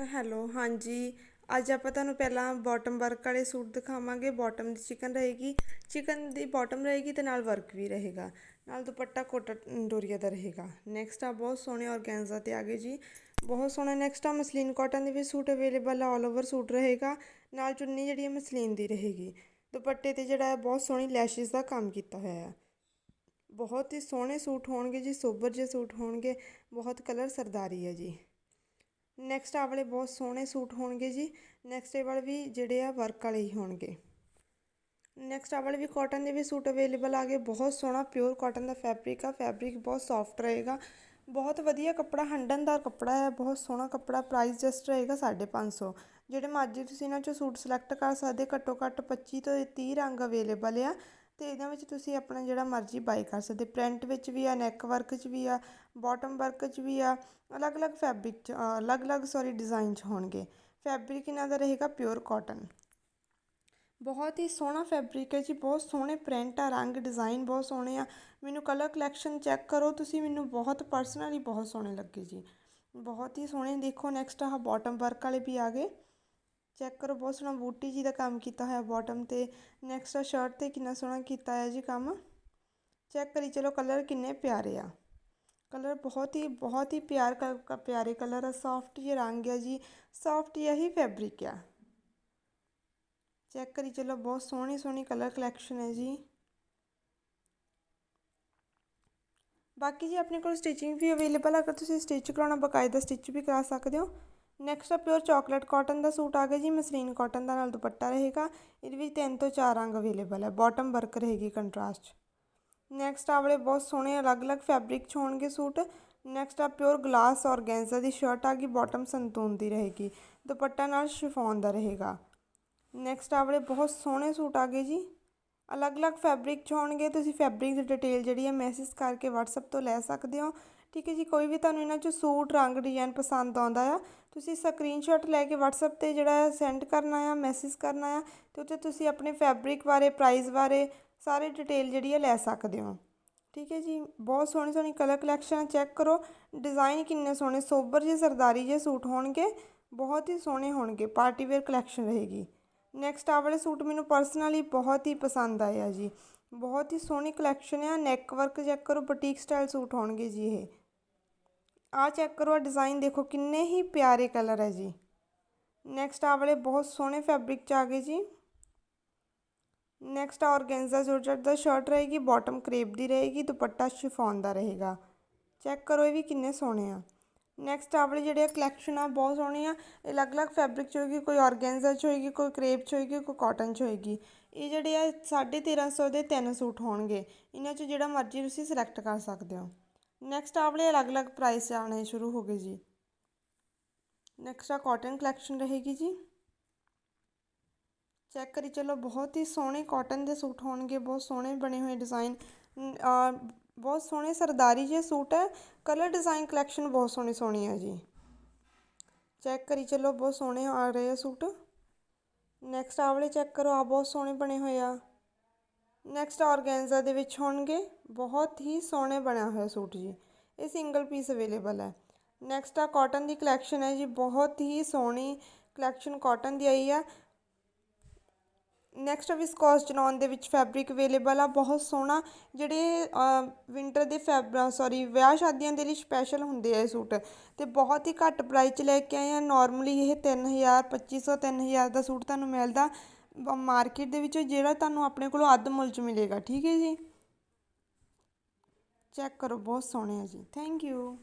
Hello, ਹਾਂਜੀ। ਅੱਜ ਆਪਾਂ ਤੁਹਾਨੂੰ ਪਹਿਲਾਂ ਬੋਟਮ ਵਰਕ ਵਾਲੇ ਸੂਟ ਦਿਖਾਵਾਂਗੇ। ਬੋਟਮ ਦੀ ਚਿਕਨ ਰਹੇਗੀ। ਚਿਕਨ ਦੀ ਬੋਟਮ ਰਹੇਗੀ ਤੇ ਨਾਲ ਵਰਕ ਵੀ ਰਹੇਗਾ। ਨਾਲ ਦੁਪੱਟਾ ਕੋਟਾ ਡੋਰੀਆ ਦਾ ਰਹੇਗਾ। ਨੈਕਸਟ ਆ, ਬਹੁਤ ਸੋਹਣੇ ਔਰਗੈਂਜ਼ਾ ਤੇ ਆ ਗਏ ਜੀ। ਬਹੁਤ ਸੋਹਣਾ ਨੈਕਸਟ ਆ, ਮਸਲੀਨ ਕਾਟਨ ਦੇ ਵੀ ਸੂਟ ਅਵੇਲੇਬਲ ਆ ਆਲ ਓਵਰ ਸੂਟ ਰਹੇਗਾ। ਨਾਲ ਚੁੰਨੀ ਜਿਹੜੀ ਹੈ ਮਸਲੀਨ ਦੀ ਰਹੇਗੀ। ਦੁਪੱਟੇ ਤੇ ਜਿਹੜਾ ਹੈ ਬਹੁਤ ਸੋਹਣੀ ਲੈਸ਼ਿਸ ਦਾ ਕੰਮ ਕੀਤਾ ਹੋਇਆ ਹੈ ਬਹੁਤ ਹੀ ਸੋਹਣੇ ਸੂਟ ਹੋਣਗੇ ਜੀ, ਸੋਬਰ ਜਿਹੇ ਸੂਟ ਹੋਣਗੇ। ਬਹੁਤ ਕਲਰ ਸਰਦਾਰੀ ਹੈ ਜੀ। ਨੈਕਸਟ ਆ ਵਾਲੇ ਬਹੁਤ ਸੋਹਣੇ ਸੂਟ ਹੋਣਗੇ ਜੀ। ਨੈਕਸਟ ਇਹ ਵਾਲੇ ਵੀ ਜਿਹੜੇ ਆ ਵਰਕ ਵਾਲੇ ਹੀ ਹੋਣਗੇ। ਨੈਕਸਟ ਆ ਵਾਲੇ ਵੀ ਕਾਟਨ ਦੇ ਵੀ ਸੂਟ ਅਵੇਲੇਬਲ ਆ ਗਏ। ਬਹੁਤ ਸੋਹਣਾ ਪਿਓਰ ਕਾਟਨ ਦਾ ਫੈਬਰਿਕ ਆ। ਫੈਬਰਿਕ ਬਹੁਤ ਸੌਫਟ ਰਹੇਗਾ। ਬਹੁਤ ਵਧੀਆ ਕੱਪੜਾ ਹੰਡਨਦਾਰ ਕੱਪੜਾ ਹੈ। ਬਹੁਤ ਸੋਹਣਾ ਕੱਪੜਾ ਪ੍ਰਾਈਸ ਜਸਟ ਰਹੇਗਾ 550 ਜਿਹੜੇ ਮਰਜ਼ੀ ਤੁਸੀਂ ਇਹਨਾਂ ਚੋਂ ਸੂਟ ਸਿਲੈਕਟ ਕਰ ਸਕਦੇ, ਘੱਟੋ ਘੱਟ 25 ਤੋਂ 30 ਰੰਗ ਅਵੇਲੇਬਲ ਆ। ਅਤੇ ਇਹਨਾਂ ਵਿੱਚ ਤੁਸੀਂ ਆਪਣਾ ਜਿਹੜਾ ਮਰਜ਼ੀ ਬਾਏ ਕਰ ਸਕਦੇ। ਪ੍ਰਿੰਟ ਵਿੱਚ ਵੀ ਆ ਨੈਕ ਵਰਕ 'ਚ ਵੀ ਆ ਬੋਟਮ ਵਰਕ 'ਚ ਵੀ ਆ, ਅਲੱਗ-ਅਲੱਗ ਫੈਬਰਿਕ 'ਚ ਅਲੱਗ-ਅਲੱਗ ਸੌਰੀ ਡਿਜ਼ਾਈਨ 'ਚ ਹੋਣਗੇ। ਫੈਬਰਿਕ ਇਹਨਾਂ ਦਾ ਰਹੇਗਾ ਪਿਓਰ ਕਾਟਨ ਬਹੁਤ ਹੀ ਸੋਹਣਾ ਫੈਬਰਿਕ ਹੈ ਜੀ, ਬਹੁਤ ਸੋਹਣੇ ਪ੍ਰਿੰਟ ਆ, ਰੰਗ ਡਿਜ਼ਾਈਨ ਬਹੁਤ ਸੋਹਣੇ ਆ। ਮੈਨੂੰ ਕਲਰ ਕਲੈਕਸ਼ਨ ਚੈੱਕ ਕਰੋ, ਤੁਸੀਂ ਮੈਨੂੰ ਬਹੁਤ ਪਰਸਨਲੀ ਬਹੁਤ ਸੋਹਣੇ ਲੱਗੇ ਜੀ। ਬਹੁਤ ਹੀ ਸੋਹਣੇ ਦੇਖੋ ਨੈਕਸਟ ਆਹ ਬਾਟਮ ਵਰਕ ਵਾਲੇ ਵੀ ਆ ਗਏ। ਚੈੱਕ ਕਰੋ ਬਹੁਤ ਸੋਹਣਾ ਬੂਟੀ ਜੀ ਦਾ ਕੰਮ ਕੀਤਾ ਹੋਇਆ ਬਾਟਮ ਤੇ ਨੈਕਸਟ ਆ ਸ਼ਰਟ ਤੇ ਕਿੰਨਾ ਸੋਹਣਾ ਕੀਤਾ ਹੈ ਜੀ ਕੰਮ ਚੈੱਕ ਕਰੀ ਚਲੋ ਕਲਰ ਕਿੰਨੇ ਪਿਆਰੇ ਆ ਕਲਰ ਬਹੁਤ ਹੀ ਬਹੁਤ ਹੀ ਪਿਆਰ ਪਿਆਰੇ ਕਲਰ ਆ ਸੌਫਟ ਜਿਹਾ ਰੰਗ ਹੈ ਜੀ ਸੌਫਟ ਜਿਹਾ ਹੀ ਫੈਬਰਿਕ ਆ ਚੈੱਕ ਕਰੀ ਚਲੋ ਬਹੁਤ ਸੋਹਣੀ ਸੋਹਣੀ ਕਲਰ ਕਲੈਕਸ਼ਨ ਹੈ ਜੀ ਬਾਕੀ ਜੀ ਆਪਣੇ ਕੋਲ ਸਟਿਚਿੰਗ ਵੀ ਅਵੇਲੇਬਲ ਆ ਅਗਰ ਤੁਸੀਂ ਸਟਿਚ ਕਰਾਉਣਾ ਬਕਾਇਦਾ ਸਟਿਚ ਵੀ ਕਰਾ ਸਕਦੇ ਹੋ ਨੈਕਸਟ ਆ ਪਿਓਰ ਚਾਕਲੇਟ ਕਾਟਨ ਦਾ ਸੂਟ ਆ ਗਿਆ ਜੀ ਮਸਲੀਨ ਕਾਟਨ ਦਾ ਨਾਲ ਦੁਪੱਟਾ ਰਹੇਗਾ। ਇਹਦੇ ਵਿੱਚ ਤਿੰਨ ਤੋਂ ਚਾਰ ਰੰਗ ਅਵੇਲੇਬਲ ਹੈ ਬਾਟਮ ਵਰਕ ਰਹੇਗੀ ਕੰਟਰਾਸਟ ਨੈਕਸਟ ਆ ਵਾਲੇ ਬਹੁਤ ਸੋਹਣੇ ਅਲੱਗ-ਅਲੱਗ ਫੈਬਰਿਕ 'ਚ ਹੋਣਗੇ ਸੂਟ। ਨੈਕਸਟ ਆ ਪਿਓਰ ਗਲਾਸ ਔਰਗੈਂਜ਼ਾ ਦੀ ਸ਼ਰਟ ਆ ਗਈ ਬਾਟਮ ਸੰਤੂਨ ਦੀ ਰਹੇਗੀ। ਦੁਪੱਟਾ ਨਾਲ ਸ਼ਿਫੋਨ ਦਾ ਰਹੇਗਾ। ਨੈਕਸਟ ਆ ਵਾਲੇ ਬਹੁਤ ਸੋਹਣੇ ਸੂਟ ਆ ਗਏ ਜੀ। ਅਲੱਗ-ਅਲੱਗ ਫੈਬਰਿਕ 'ਚ ਹੋਣਗੇ, ਤੁਸੀਂ ਫੈਬਰਿਕ ਦੀ ਡਿਟੇਲ ਜਿਹੜੀ ਹੈ ਮੈਸੇਜ ਕਰਕੇ WhatsApp ਤੋਂ ਲੈ ਸਕਦੇ ਹੋ। ਠੀਕ ਹੈ ਜੀ, ਕੋਈ ਵੀ ਤੁਹਾਨੂੰ ਇਹਨਾਂ 'ਚ ਸੂਟ, ਰੰਗ ਡਿਜ਼ਾਈਨ ਪਸੰਦ ਆਉਂਦਾ ਆ ਤੁਸੀਂ ਸਕਰੀਨਸ਼ਾਟ ਲੈ ਕੇ WhatsApp ਤੇ ਜਿਹੜਾ ਸੈਂਡ ਕਰਨਾ ਆ ਮੈਸੇਜ ਕਰਨਾ ਆ ਤੇ ਉੱਤੇ ਤੁਸੀਂ ਆਪਣੇ ਫੈਬਰਿਕ ਬਾਰੇ ਪ੍ਰਾਈਸ ਬਾਰੇ ਸਾਰੇ ਡਿਟੇਲ ਜਿਹੜੀ ਹੈ ਲੈ ਸਕਦੇ ਹੋ। ਠੀਕ ਹੈ ਜੀ, ਬਹੁਤ ਸੋਹਣੀ ਸੋਹਣੀ ਕਲਰ ਕਲੈਕਸ਼ਨ ਚੈੱਕ ਕਰੋ। ਡਿਜ਼ਾਈਨ ਕਿੰਨੇ ਸੋਹਣੇ, ਸੋਬਰ ਜਿਹੇ, ਸਰਦਾਰੀ ਜਿਹੇ ਸੂਟ ਹੋਣਗੇ, ਬਹੁਤ ਹੀ ਸੋਹਣੇ ਹੋਣਗੇ ਪਾਰਟੀ ਵੇਅਰ ਕਲੈਕਸ਼ਨ ਰਹੇਗੀ। ਨੈਕਸਟ ਆ ਵਾਲੇ ਸੂਟ ਮੈਨੂੰ ਪਰਸਨਲੀ ਬਹੁਤ ਹੀ ਪਸੰਦ ਆਇਆ ਜੀ। ਬਹੁਤ ਹੀ ਸੋਹਣੀ ਕਲੈਕਸ਼ਨ ਆ ਨੈਕ ਵਰਕ ਚੈੱਕ ਕਰੋ ਬੁਟੀਕ ਸਟਾਈਲ ਸੂਟ ਹੋਣਗੇ ਜੀ ਇਹ। ਆਹ ਚੈੱਕ ਕਰੋ ਆ ਡਿਜ਼ਾਈਨ ਦੇਖੋ, ਕਿੰਨੇ ਹੀ ਪਿਆਰੇ ਕਲਰ ਹੈ ਜੀ। ਨੈਕਸਟ ਆ ਵਾਲੇ ਬਹੁਤ ਸੋਹਣੇ ਫੈਬਰਿਕ ਚ ਆ ਗਏ ਜੀ। ਨੈਕਸਟ ਔਰਗੈਂਜ਼ਾ ਜੋਰਜਟ ਦਾ ਸ਼ਰਟ ਰਹੇਗੀ ਬਾਟਮ ਕਰੇਪ ਦੀ ਰਹੇਗੀ, ਦੁਪੱਟਾ ਸ਼ਿਫੋਨ ਦਾ ਰਹੇਗਾ। ਚੈੱਕ ਕਰੋ ਇਹ ਵੀ ਕਿੰਨੇ ਸੋਹਣੇ ਆ। ਨੈਕਸਟ ਆ ਵਾਲੇ ਜਿਹੜੇ ਕਲੈਕਸ਼ਨ ਆ, ਬਹੁਤ ਸੋਹਣੇ ਆ। ਇਹ ਅਲੱਗ-ਅਲੱਗ ਫੈਬਰਿਕ ਚ ਹੋਏਗੀ, ਕੋਈ ਔਰਗੈਂਜ਼ਾ ਚ ਹੋਏਗੀ, ਕੋਈ ਕਰੇਪ ਚ ਹੋਏਗੀ, ਕੋਈ ਕਾਟਨ ਚ ਹੋਏਗੀ। ਇਹ ਜਿਹੜੇ ਆ 1350 ਦੇ ਤਿੰਨ ਸੂਟ ਹੋਣਗੇ। ਇਹਨਾਂ ਚ ਜਿਹੜਾ ਮਰਜ਼ੀ ਤੁਸੀਂ ਸਿਲੈਕਟ ਕਰ ਸਕਦੇ ਹੋ। ਨੈਕਸਟ ਆ ਵਾਲੇ ਅਲੱਗ-ਅਲੱਗ ਪ੍ਰਾਈਸ ਆਣੇ ਸ਼ੁਰੂ ਹੋ ਗਏ ਜੀ ਨੈਕਸਟ ਆ ਕਾਟਨ ਕਲੈਕਸ਼ਨ ਰਹੇਗੀ ਜੀ ਚੈੱਕ ਕਰੀ ਚਲੋ ਬਹੁਤ ਹੀ ਸੋਹਣੇ ਕਾਟਨ ਦੇ ਸੂਟ ਹੋਣਗੇ ਬਹੁਤ ਸੋਹਣੇ ਬਣੇ ਹੋਏ ਡਿਜ਼ਾਈਨ ਬਹੁਤ ਸੋਹਣੇ ਸਰਦਾਰੀ ਜਿਹੇ ਸੂਟ ਹੈ ਕਲਰ ਡਿਜ਼ਾਈਨ ਕਲੈਕਸ਼ਨ ਬਹੁਤ ਸੋਹਣੀ ਸੋਹਣੀ ਹੈ ਜੀ ਚੈੱਕ ਕਰੀ ਚਲੋ ਬਹੁਤ ਸੋਹਣੇ ਆ ਰਹੇ ਆ ਸੂਟ ਨੈਕਸਟ ਆ ਵਾਲੇ ਚੈੱਕ ਕਰੋ ਆ ਬਹੁਤ ਸੋਹਣੇ ਬਣੇ ਹੋਏ ਆ ਨੈਕਸਟ ਆਰਗੈਂਜ਼ਾ ਦੇ ਵਿੱਚ ਹੋਣਗੇ। ਬਹੁਤ ਹੀ ਸੋਹਣੇ ਬਣਿਆ ਹੋਇਆ ਸੂਟ ਜੀ। ਇਹ ਸਿੰਗਲ ਪੀਸ ਅਵੇਲੇਬਲ ਹੈ। ਨੈਕਸਟ ਆ ਕਾਟਨ ਦੀ ਕਲੈਕਸ਼ਨ ਹੈ ਜੀ। ਬਹੁਤ ਹੀ ਸੋਹਣੀ ਕਲੈਕਸ਼ਨ ਕਾਟਨ ਦੀ ਆਈ ਆ ਨੈਕਸਟ ਵਿਸਕੋਸ ਚਨੌਨ ਦੇ ਵਿੱਚ ਫੈਬਰਿਕ ਅਵੇਲੇਬਲ ਆ। ਬਹੁਤ ਸੋਹਣਾ ਜਿਹੜੇ ਵਿੰਟਰ ਦੇ ਫੈਬ ਸੌਰੀ ਵਿਆਹ ਸ਼ਾਦੀਆਂ ਦੇ ਲਈ ਸਪੈਸ਼ਲ ਹੁੰਦੇ ਆ ਇਹ ਸੂਟ। ਤੇ ਬਹੁਤ ਹੀ ਘੱਟ ਪ੍ਰਾਈਸ 'ਚ ਲੈ ਕੇ ਆਏ ਆ। ਨਾਰਮਲੀ ਇਹ 3000 2500 3000 ਦਾ ਸੂਟ ਤੁਹਾਨੂੰ ਮਿਲਦਾ। ਮਾਰਕੀਟ ਦੇ ਵਿੱਚ ਜਿਹੜਾ ਤੁਹਾਨੂੰ ਆਪਣੇ ਕੋਲੋਂ ਅੱਧ ਮੁੱਲ 'ਚ ਮਿਲੇਗਾ, ਠੀਕ ਹੈ ਜੀ? ਚੈੱਕ ਕਰੋ, ਬਹੁਤ ਸੋਹਣੇ ਆ ਜੀ। Thank you